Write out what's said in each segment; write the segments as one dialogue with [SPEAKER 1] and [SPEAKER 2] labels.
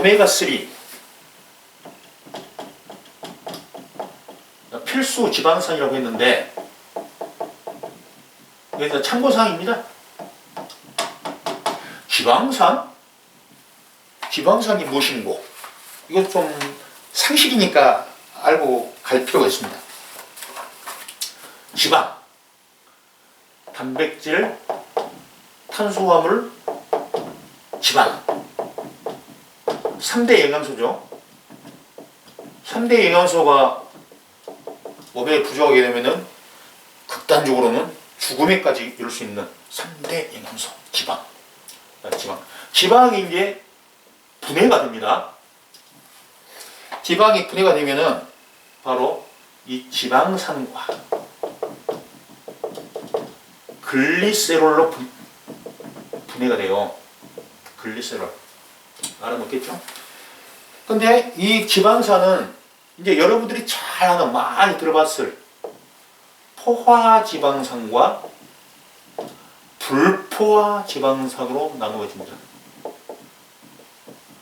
[SPEAKER 1] 오메가3 필수 지방산이라고 했는데 여기서 참고사항입니다. 지방산? 지방산이 무엇인고? 이거 좀 상식이니까 알고 갈 필요가 있습니다. 지방, 단백질, 탄수화물, 지방. 3대 영양소죠. 3대 영양소가 몸에 부족하게 되면은 극단적으로는 죽음에까지 이룰 수 있는 3대 영양소, 지방. 아, 지방. 지방이 이제 분해가 됩니다. 지방이 분해가 되면은 바로 이 지방산과 글리세롤로 분, 분해가 돼요. 글리세롤. 알아놓겠죠? 근데 이 지방산은 이제 여러분들이 잘 아는 많이 들어봤을 포화 지방산과 불포화 지방산으로 나누어집니다.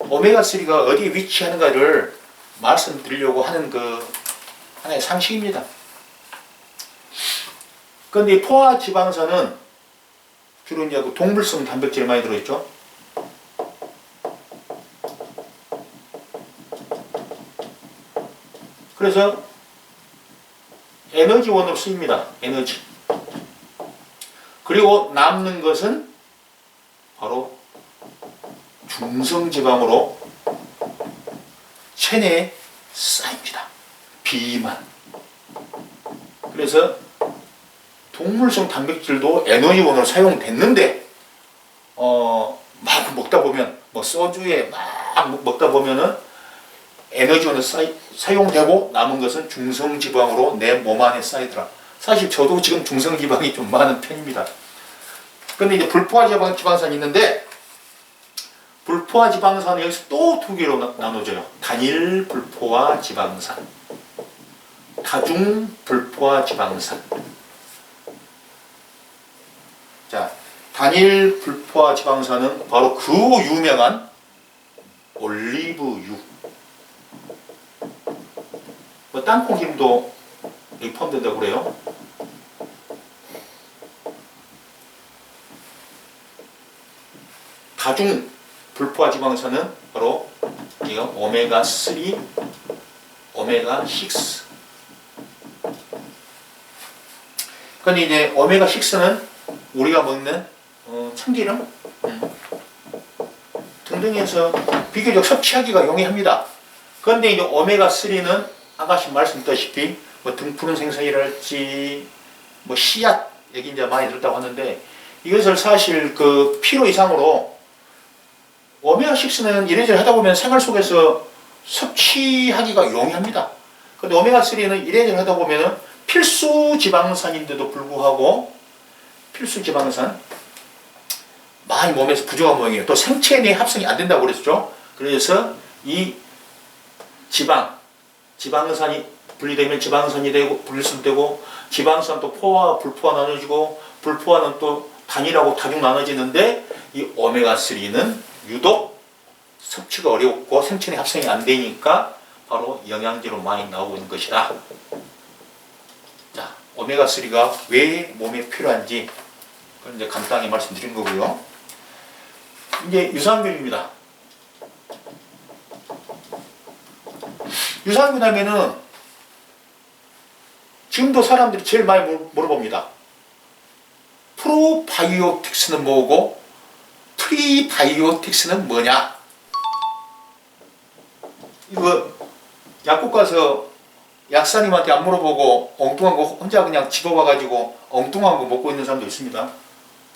[SPEAKER 1] 오메가3가 어디에 위치하는가를 말씀드리려고 하는 그 하나의 상식입니다. 그런데 이 포화 지방산은 주로 이제 그 동물성 단백질이 많이 들어있죠. 그래서 에너지원으로 쓰입니다. 에너지. 그리고 남는 것은 바로 중성지방으로 체내에 쌓입니다. 비만. 그래서 동물성 단백질도 에너지원으로 사용됐는데 어, 막 먹다 보면 뭐 소주에 막 먹다 보면은 에너지원으로 쌓이, 사용되고 남은 것은 중성지방으로 내 몸 안에 쌓이더라. 사실 저도 지금 중성지방이 좀 많은 편입니다. 근데 이제 불포화 지방, 지방산이 있는데 불포화 지방산은 여기서 또 두 개로 나- 나눠져요. 단일 불포화 지방산, 다중 불포화 지방산. 자, 단일 불포화 지방산은 바로 그 유명한 올리브유. 뭐 땅콩 힘도 여기 포함된다고 그래요. 다중 불포화 지방산은 바로 이거 오메가 3, 오메가 6. 근데 이제 오메가 6는 우리가 먹는 어, 참기름 음, 등등해서 비교적 섭취하기가 용이합니다. 그런데 이제 오메가 3는 아까 말씀드렸다시피 뭐 등푸른 생선이랄지 뭐 씨앗 여기 이제 많이 들었다고 하는데 이것을 사실 그 필요 이상으로 오메가 6는 이래저래 하다 보면 생활 속에서 섭취하기가 용이합니다. 근데 오메가 3는 이래저래 하다 보면은 필수 지방산인데도 불구하고 필수 지방산 많이 몸에서 부족한 모양이에요. 또 생체 내 합성이 안 된다고 그랬죠. 그래서 이 지방 지방산이 분리되면 지방산이 되고 분리되고 지방산 또 포화 불포화 나눠지고 불포화는 또 단일하고 다중 나눠지는데 이 오메가 3는 유독 섭취가 어렵고 생체 내 합성이 안 되니까 바로 영양제로 많이 나오고 있는 것이다. 자, 오메가 3가 왜 몸에 필요한지 그걸 이제 간단히 말씀드린 거고요. 이제 유산균입니다. 유산균 하면은 지금도 사람들이 제일 많이 물- 물어봅니다. 프로바이오틱스는 뭐고 프리바이오틱스는 뭐냐? 이거 약국 가서 약사님한테 안 물어보고 엉뚱한 거 혼자 그냥 집어봐가지고 엉뚱한 거 먹고 있는 사람도 있습니다.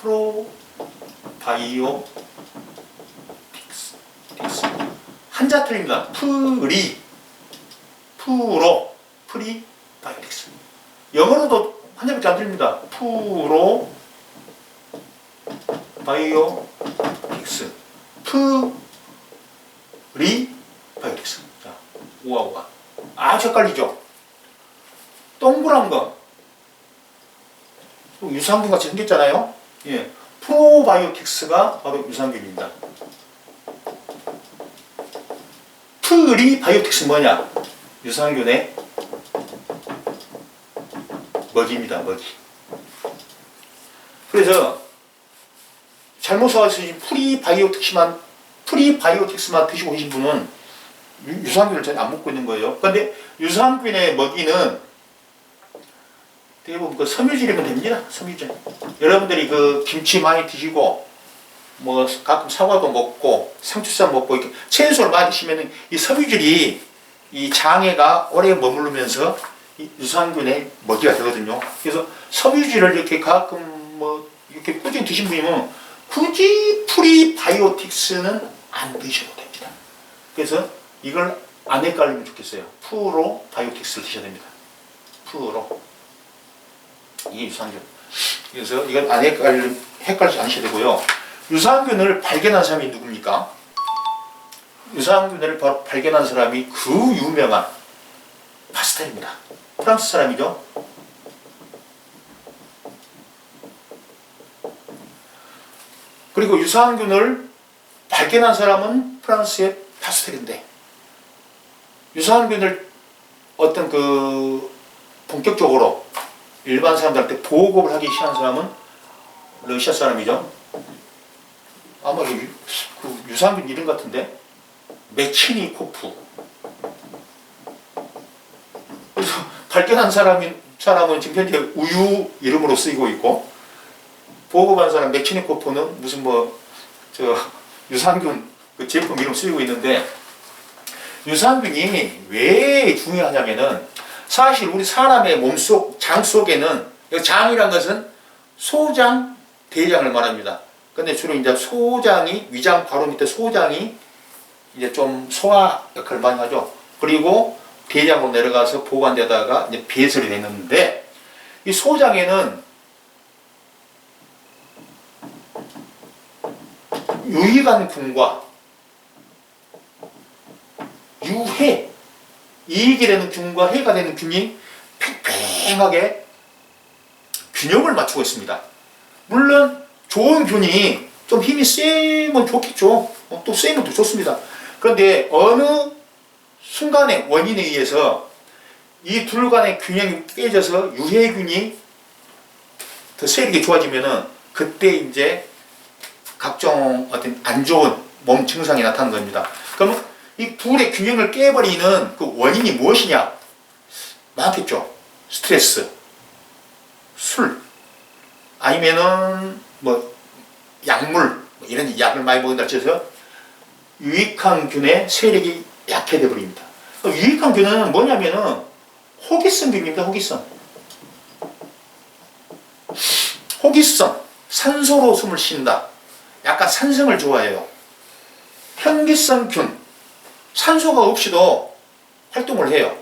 [SPEAKER 1] 프로바이오틱스 틱스. 한자 틀립니다. 프리 프로 프리바이오틱스. 영어로도 한자밖에 안 틀립니다. 프로 바이오틱스. 프리 바이오틱스. 자 우와 아주 헷갈리죠? 동그란 거. 또 유산균 같이 생겼잖아요? 예. 프로바이오틱스가 바로 유산균입니다. 프리 바이오틱스 뭐냐? 유산균의 먹이입니다, 먹이. 그래서 잘못 사와서신 프리바이오틱스만 프리바이오틱스만 드시고 계신 분은 유- 유산균을 전혀 안 먹고 있는 거예요. 그런데 유산균의 먹이는 대부분 그 섬유질이면 됩니다. 섬유질. 여러분들이 그 김치 많이 드시고 뭐 가끔 사과도 먹고 상추쌈 먹고 이렇게 채소를 많이 드시면 이 섬유질이 이 장애가 오래 머무르면서 이 유산균의 먹이가 되거든요. 그래서 섬유질을 이렇게 가끔 뭐 이렇게 꾸준히 드신 분이면 굳이 프리바이오틱스는 안 드셔도 됩니다. 그래서 이걸 안 헷갈리면 좋겠어요. 프로 바이오틱스를 드셔야 됩니다. 프로. 이게 유산균. 그래서 이건 안 헷갈리, 헷갈리지 않으셔야 되고요. 유산균을 발견한 사람이 누굽니까? 유산균을 발견한 사람이 그 유명한 파스텔입니다. 프랑스 사람이죠. 그리고 유산균을 발견한 사람은 프랑스의 파스텔인데 유산균을 어떤 그 본격적으로 일반 사람들한테 보급을 하기 시작한 사람은 러시아 사람이죠. 아마 유, 그 유산균 이름 같은데 메치니코프. 그래서 발견한 사람이 사람은 지금 현재 우유 이름으로 쓰이고 있고 보급한 사람 메치니코프는 무슨 뭐 저 유산균 그 제품 이름 쓰이고 있는데 유산균이 왜 중요하냐면은 사실 우리 사람의 몸속 장 속에는 이 장이란 것은 소장, 대장을 말합니다. 근데 주로 이제 소장이 위장 바로 밑에 소장이 이제 좀 소화 역할을 많이 하죠. 그리고 대장으로 내려가서 보관되다가 이제 배설이 되는데 이 소장에는 유익한균과 유해 이익이 되는 균과 해가 되는 균이 팽팽하게 균형을 맞추고 있습니다. 물론 좋은 균이 좀 힘이 세면 좋겠죠. 어, 또 세면 더 좋습니다. 그런데 어느 순간의 원인에 의해서 이 둘 간의 균형이 깨져서 유해균이 더 세력이 좋아지면은 그때 이제 각종 어떤 안 좋은 몸 증상이 나타나는 겁니다. 그러면 이 둘의 균형을 깨버리는 그 원인이 무엇이냐? 많겠죠. 스트레스, 술, 아니면은 뭐 약물 뭐 이런 약을 많이 먹는다 해서 유익한 균의 세력이 약해져 버립니다. 그 유익한 균은 뭐냐면은 호기성 균입니다. 호기성. 호기성, 산소로 숨을 쉰다. 약간 산성을 좋아해요. 현기성 균, 산소가 없이도 활동을 해요.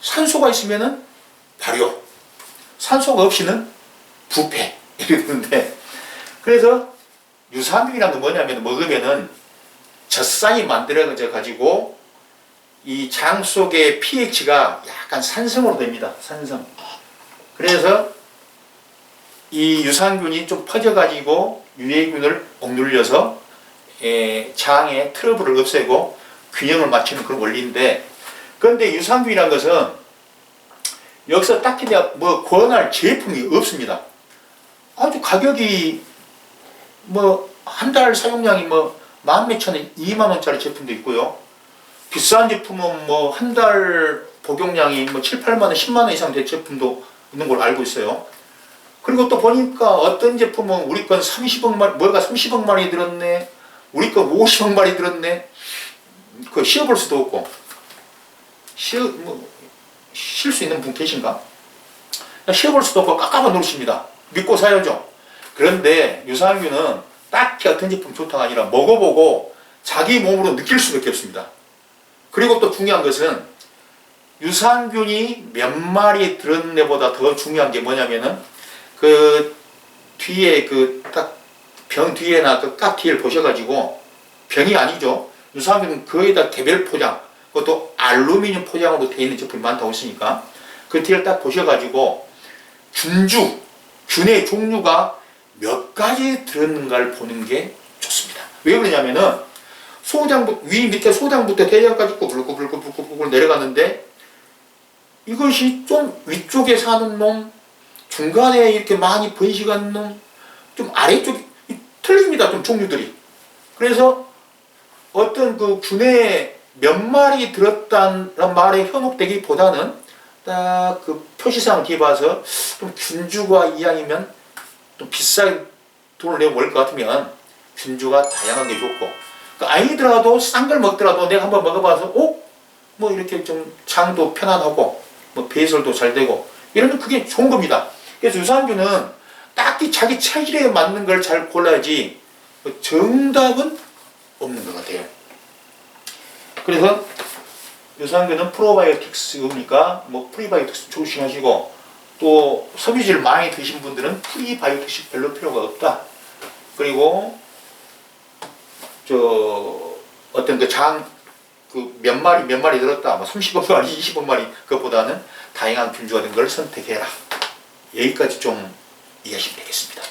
[SPEAKER 1] 산소가 있으면은 발효, 산소가 없이는 부패 이러는데 그래서 유산균이란 건 뭐냐면 먹으면은 젖산이 만들어져 가지고 이 장 속의 pH가 약간 산성으로 됩니다. 산성. 그래서 이 유산균이 좀 퍼져가지고 유해균을 억눌려서 에, 장의 트러블을 없애고 균형을 맞추는 그런 원리인데 그런데 유산균이라는 것은 여기서 딱히 뭐 권할 제품이 없습니다. 아주 가격이 뭐 한 달 사용량이 뭐 만 몇천 원, 2만 원짜리 제품도 있고요. 비싼 제품은 뭐 한 달 복용량이 뭐 7, 8만 원, 10만 원 이상 된 제품도 있는 걸로 알고 있어요. 그리고 또 보니까 어떤 제품은 우리 건 30억 마리, 뭐가 30억 마리 들었네. 우리 건 50억 마리 들었네. 그 씌워볼 수도 없고. 씌워, 뭐, 쉴 수 있는 분 계신가? 씌워볼 수도 없고 깎아봐 놓으십니다. 믿고 사야죠. 그런데 유산균은 딱히 어떤 제품 좋다가 아니라 먹어보고 자기 몸으로 느낄 수밖에 없습니다. 그리고 또 중요한 것은 유산균이 몇 마리 들었네보다 더 중요한 게 뭐냐면은 그 뒤에 그 딱 병 뒤에나 그깍 뒤를 보셔가지고 병이 아니죠. 유산균은 거의 다 개별 포장, 그것도 알루미늄 포장으로 되어 있는 제품이 많다고 했으니까 그 뒤를 딱 보셔가지고 균주, 균의 종류가 몇 가지 들었는가를 보는 게 좋습니다. 왜 그러냐면은 소장부 위 밑에 소장부터 대장까지 꾸불꾸불꾸불꾸불 내려가는데 이것이 좀 위쪽에 사는 놈 중간에 이렇게 많이 번식한 놈 좀 아래쪽 이 틀립니다 좀 종류들이 그래서 어떤 그 균에 몇 마리 들었다는 말에 현혹되기보다는 딱 그 표시상 뒤에 봐서 좀 균주가 이왕이면 좀 비싼 돈을 내고 먹을 것 같으면 균주가 다양한 게 좋고 그 아니더라도 싼 걸 먹더라도 내가 한번 먹어봐서 어? 뭐 이렇게 좀 장도 편안하고 뭐 배설도 잘 되고 이러면 그게 좋은 겁니다. 그래서 유산균은 딱히 자기 체질에 맞는 걸 잘 골라야지 뭐 정답은 없는 것 같아요. 그래서 유산균은 프로바이오틱스니까 뭐 프리바이오틱스 조심하시고 또 섬유질 많이 드신 분들은 프리바이오틱스 별로 필요가 없다. 그리고 저 어떤 그장그몇 마리 몇 마리 들었다 뭐 30원 마리 20원 마리 그것보다는 다양한 균주가 된걸 선택해라. 여기까지 좀 이해하시면 되겠습니다.